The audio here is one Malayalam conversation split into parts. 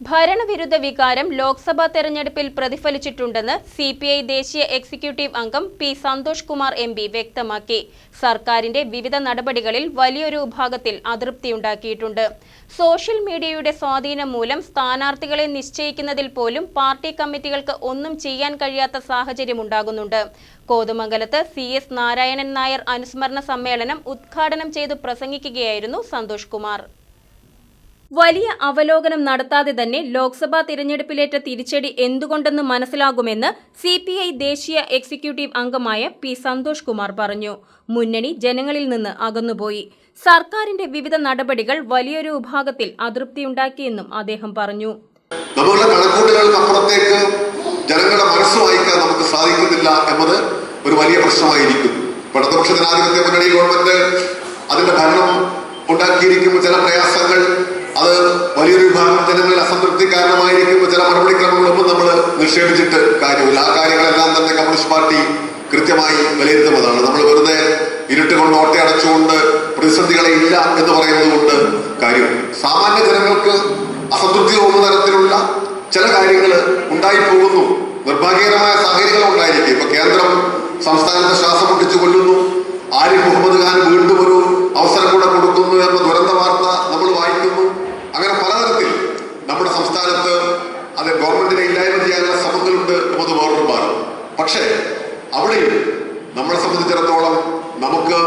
ഭരണവിരുദ്ധ വികാരം ലോക്സഭാ തെരഞ്ഞെടുപ്പിൽ പ്രതിഫലിച്ചിട്ടുണ്ടെന്ന് സി പി ഐ ദേശീയ എക്സിക്യൂട്ടീവ് അംഗം P Santhosh Kumar M P വ്യക്തമാക്കി. സർക്കാരിന്റെ വിവിധ നടപടികളിൽ വലിയൊരു വിഭാഗത്തിൽ അതൃപ്തിയുണ്ടാക്കിയിട്ടുണ്ട് സോഷ്യൽ മീഡിയയുടെ സ്വാധീനം മൂലം സ്ഥാനാർത്ഥികളെ നിശ്ചയിക്കുന്നതിൽ പോലും പാർട്ടി കമ്മിറ്റികൾക്ക് ഒന്നും ചെയ്യാൻ കഴിയാത്ത സാഹചര്യമുണ്ടാകുന്നുണ്ട് കോതമംഗലത്ത് സി എസ് നാരായണൻ നായർ അനുസ്മരണ സമ്മേളനം ഉദ്ഘാടനം ചെയ്തു പ്രസംഗിക്കുകയായിരുന്നു സന്തോഷ് കുമാർ. വലിയ അവലോകനം നടത്താതെ തന്നെ ലോക്സഭാ തിരഞ്ഞെടുപ്പിലേറ്റ തിരിച്ചടി എന്തുകൊണ്ടെന്ന് മനസ്സിലാകുമെന്ന് സി പി ഐ ദേശീയ എക്സിക്യൂട്ടീവ് അംഗമായ പി സന്തോഷ് കുമാർ പറഞ്ഞു. മുന്നണി ജനങ്ങളിൽ നിന്ന് അകന്നുപോയി. സർക്കാരിന്റെ വിവിധ നടപടികൾ വലിയൊരു വിഭാഗത്തിൽ അതൃപ്തിയുണ്ടാക്കിയെന്നും അദ്ദേഹം പറഞ്ഞു. നമ്മളുടെ കണക്കൂട്ടലുകൾക്ക് അപ്പുറത്തേക്ക് ജനങ്ങളുടെ മനസ്സ് വായിക്കാൻ നമുക്ക് സാധിക്കുന്നില്ല എന്നത് ഒരു വലിയ പ്രശ്നമായിരിക്കും. ഇടതുപക്ഷ ജനാധിപത്യ മുന്നണി ഗവൺമെന്റ് അതിന്റെ ഭരണം ഉണ്ടാക്കിയിരിക്കുമ്പോൾ ചില പ്രയാസങ്ങൾ അത് വലിയൊരു വിഭാഗം ജനങ്ങളിൽ അസംതൃപ്തി കാരണമായിരിക്കുമ്പോൾ ചില നടപടിക്രമങ്ങളൊന്നും നമ്മൾ നിക്ഷേപിച്ചിട്ട് കാര്യമില്ല. ആ കാര്യങ്ങളെല്ലാം തന്നെ കമ്മ്യൂണിസ്റ്റ് പാർട്ടി കൃത്യമായി വിലയിരുത്തുന്നതാണ്. നമ്മൾ വെറുതെ ഇരുട്ട് കൊണ്ട് ഓട്ടയടച്ചുകൊണ്ട് പ്രതിസന്ധികളെ ഇല്ല എന്ന് പറയുന്നത് കൊണ്ട് കാര്യം. സാമാന്യ ജനങ്ങൾക്ക് അസംതൃപ്തി തോന്നുന്ന തരത്തിലുള്ള ചില കാര്യങ്ങൾ ഉണ്ടായി പോകുന്നു നിർഭാഗ്യകരമായ സാഹചര്യങ്ങൾ ഉണ്ടായിരിക്കും. ഇപ്പൊ കേന്ദ്രം സംസ്ഥാനത്തെ ശ്വാസം മുട്ടിച്ചു കൊല്ലുന്നു. ആരിഫ് മുഹമ്മദ് ഖാൻ വീണ്ടും ഒരു അവസരം കൂടെ കൊടുക്കുന്നു എന്ന സംസ്ഥാനത്ത് അത് ഗവൺമെന്റിനെ ഇല്ലായ്മ ചെയ്യാനുള്ള ശ്രമത്തിലുണ്ട് എന്നത് വേറൊരു പക്ഷേ അവിടെയും നമ്മളെ സംബന്ധിച്ചിടത്തോളം നമുക്ക്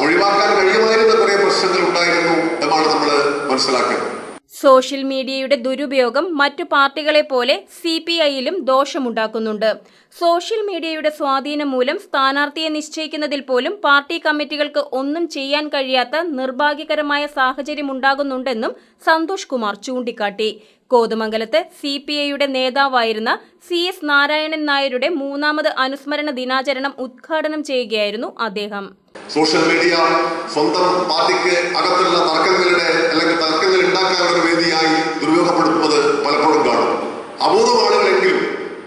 ഒഴിവാക്കാൻ കഴിയുമായിരുന്ന കുറേ പ്രശ്നങ്ങൾ ഉണ്ടായിരുന്നു എന്നാണ് നമ്മൾ മനസ്സിലാക്കുന്നത് സോഷ്യൽ മീഡിയയുടെ ദുരുപയോഗം മറ്റു പാർട്ടികളെ പോലെ സി പി ഐയിലും ദോഷമുണ്ടാക്കുന്നുണ്ട്. സോഷ്യൽ മീഡിയയുടെ സ്വാധീനം മൂലം സ്ഥാനാർത്ഥിയെ നിശ്ചയിക്കുന്നതിൽ പോലും പാർട്ടി കമ്മിറ്റികൾക്ക് ഒന്നും ചെയ്യാൻ കഴിയാത്ത നിർഭാഗ്യകരമായ സാഹചര്യമുണ്ടാകുന്നുണ്ടെന്നും സന്തോഷ് കുമാർ ചൂണ്ടിക്കാട്ടി. കോതമംഗലത്ത് സി പി ഐയുടെ നേതാവായിരുന്ന സി എസ് നാരായണൻ നായരുടെ മൂന്നാമത് അനുസ്മരണ ദിനാചരണം ഉദ്ഘാടനം ചെയ്യുകയായിരുന്നു അദ്ദേഹം. സോഷ്യൽ മീഡിയ സ്വന്തം പാർട്ടിക്ക് അകത്തുള്ള തർക്കങ്ങളുടെ അല്ലെങ്കിൽ തർക്കങ്ങൾ ഉണ്ടാക്കാനുള്ള വേദിയായി ദുരുപയോഗപ്പെടുത്തുന്നത് പലപ്പോഴും കാണും. അപൂർവം ആളുകളെങ്കിലും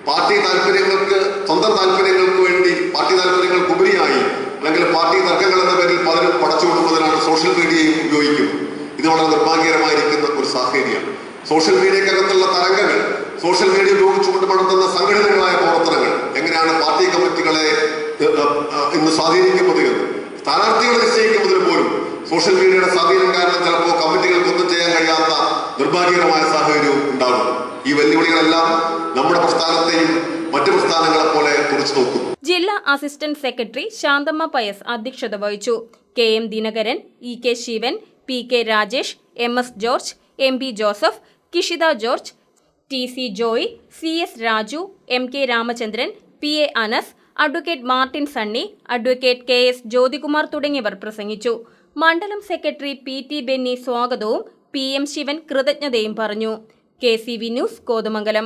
പാർട്ടി താല്പര്യങ്ങൾക്ക് സ്വന്തം താല്പര്യങ്ങൾക്ക് വേണ്ടി പാർട്ടി താല്പര്യങ്ങൾക്ക് ഉപരിയായി അല്ലെങ്കിൽ പാർട്ടി തർക്കങ്ങൾ എന്ന പേരിൽ പലരും പടച്ചു കൊടുക്കുന്നതിനാണ് സോഷ്യൽ മീഡിയയും ഉപയോഗിക്കുന്നത് ഇത് വളരെ നിർഭാഗ്യകരമായിരിക്കുന്ന ഒരു സാഹചര്യമാണ്. സോഷ്യൽ മീഡിയക്കകത്തുള്ള തരംഗങ്ങൾ സോഷ്യൽ മീഡിയ ഉപയോഗിച്ചുകൊണ്ട് നടത്തുന്ന സംഘടനകളായ പ്രവർത്തനങ്ങൾ എങ്ങനെയാണ് പാർട്ടി കമ്മിറ്റികളെ ഇന്ന് സ്വാധീനിക്കുന്നത് എന്ന്. സ്ഥാനാർത്ഥികളെ നിശ്ചയിക്കുന്നതിന് പോലും സോഷ്യൽ മീഡിയയുടെ സ്വാധീനം കാരണം ചിലപ്പോൾ കമ്മിറ്റികൾക്കൊന്നും ചെയ്യാൻ കഴിയാത്ത നിർഭാഗ്യകരമായ സാഹചര്യവും ഉണ്ടാകും. ഈ വെല്ലുവിളികളെല്ലാം നമ്മുടെ പ്രസ്ഥാനത്തെയും മറ്റു പ്രസ്ഥാനങ്ങളെ പോലെ തുറച്ചു നോക്കും ജില്ലാ അസിസ്റ്റന്റ് സെക്രട്ടറി ശാന്തമ്മ പയസ് അധ്യക്ഷത വഹിച്ചു. K M Dinakaran E K Sivan P K Rajesh M S George M P Joseph Kishitha George T C Joy C S Raju M K Ramachandran P A Anas advocate Martin Sunny advocate K S Jyothikumar തുടങ്ങിയവർ പ്രസംഗിച്ചു. മണ്ഡലം സെക്രട്ടറി പി ടി ബെന്നി സ്വാഗതവും പി എം ശിവൻ കൃതജ്ഞതയും പറഞ്ഞു. K C V news Kothamangalam.